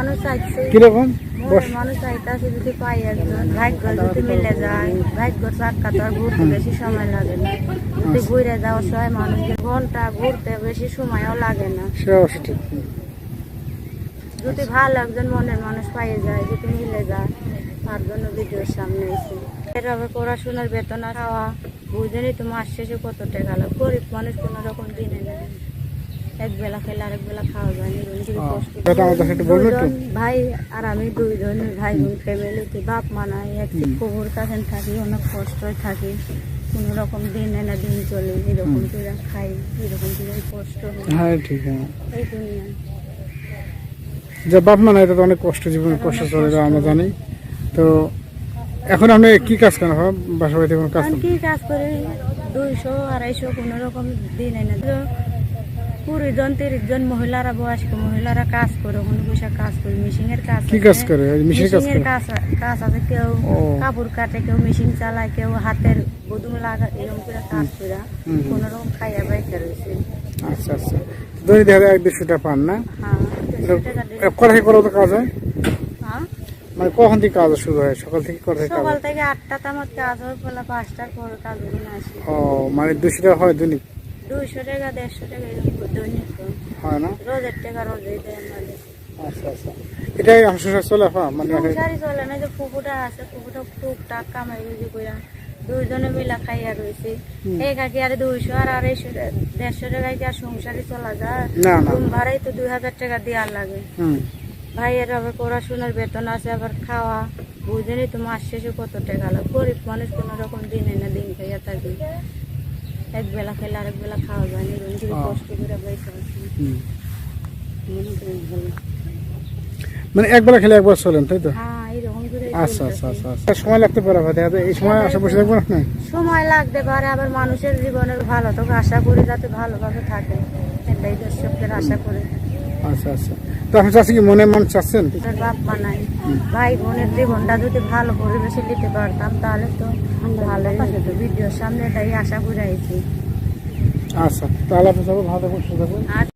মানুষ চাইছে কীরকম? মানুষ চাইতেছে যদি পাই একজন ভাগ্য যদি মিলে যায় ভাগ্য চাক্কা তো আর ঘুরতে বেশি সময় লাগে না। যদি ঘুরে যাওয়ার সময় মানুষের ঘণ্টা ঘুরতে বেশি সময়ও লাগে না। সে অবশ্য ঠিক যদি ভালো একজন মনের মানুষ পাইয়ে যায় যদি মিলে যায় তার জন্য ভিডিওর সামনে এসে এভাবে পড়াশোনার বেতন খাওয়া বুঝেনি তো মাস শেষে কত টাকা লাগে গরিব মানুষ কোনো রকম দিনে নেয়। এক বেলা খেলে আরেক বেলা খাওয়া যায় না ভাই আর আমি দুইজন ভাই বোন ফ্যামিলিতে বাপ মা নাই এক কবুর কাছে থাকি অনেক কষ্টই থাকি। কোনো রকম দিন এনে দিন চলে এরকম করে খাই এরকম করে কষ্ট হয়। হ্যাঁ ঠিক হ্যাঁ। এই দুনিয়ায় যে বাপ মা এটা তো অনেক কষ্ট জীবনে কষ্ট চলে যায় আমরা জানি। তো এখন আপনি কি কাজ করেন? বাসা বাড়িতে কোনো কাজ কি কাজ করি? দুইশো আড়াইশো কোনো রকম দিন এনে কুড়ি জন তিরিশ জন মহিলারা বয়স্ক মহিলারা কাজ করে কোনো পয়সা কাজ করে মেশিনের কাজ কি কাজ করে? ওই মেশিনের কাজ করে? কাজ আছে কেউ কাপড় কাটে কেউ মেশিন চালায় কেউ হাতের গুদুম লাগা এরকম করে কাজ করে। কোনো রকম খাইয়া বাইকে রয়েছে। আচ্ছা আচ্ছা। দৈনিক দেখা যায় এক দেড়শো পান না? হ্যাঁ থেকে কটা তো কাজ হয়? হ্যাঁ? মানে কখন থেকে কাজ শুরু হয়? সকাল থেকে কটা থেকে সকাল? থেকে আটটাতে আমার কাজ হয় বলে পাঁচটার পর কাজ করে ও মানে দুশো হয় দৈনিক? দুইশো টাকা দেড়শো টাকা এরকম দৈনিক হয়। না রোজের টাকা রোজেই দেয় আমাদের আচ্ছা আচ্ছা। এটাই সংসার চলে আপা মানে সংসারই চলে না যে ফুপুটা আছে ফুপুটা টুকটাক কামাই রুজি কইরা দুইজনে মিলা খাইয়া রয়েছে আর দুইশো আর আড়াইশো দেড়শো টাকায় কি আর সংসারই চলা যায়? রুম ভাড়াই তো দুই হাজার টাকা দেওয়ার লাগে। ভাইয়ের আবার পড়াশোনার বেতন আছে আবার খাওয়া। বুঝেনি তো মাস শেষে কত টাকা লাগে। গরিব মানুষ কোনো রকম দিনে না দিন খাইয়া থাকি। এক বেলা খেলে আরেক বেলা খাওয়া যায় না এরকম করে কষ্ট করে হুম। মনে একবেলা খেলে একবার চলেন তাই তো? হ্যাঁ আচ্ছা আচ্ছা আচ্ছা আচ্ছা। সময় লাগতে পারে দেখা যায় এই সময় আসা বসে থাকব না সময় লাগতে পারে আবার মানুষের জীবনের ভালো তো আশা করি যাতে ভালোভাবে থাকে। এটাই দর্শকদের আশা করি। আচ্ছা আচ্ছা। তো আপনি চাচ্ছি কি মনে মন চাচ্ছেন? বাপ বানাই ভাই বোনের জীবনটা যদি ভালো পরিবেশে নিতে পারতাম তাহলে তো ভালো তো ভিডিওর সামনে এটাই আশা করে আচ্ছা তাহলে আপনি সবাই ভালো থাকবেন সুস্থ থাকবেন আর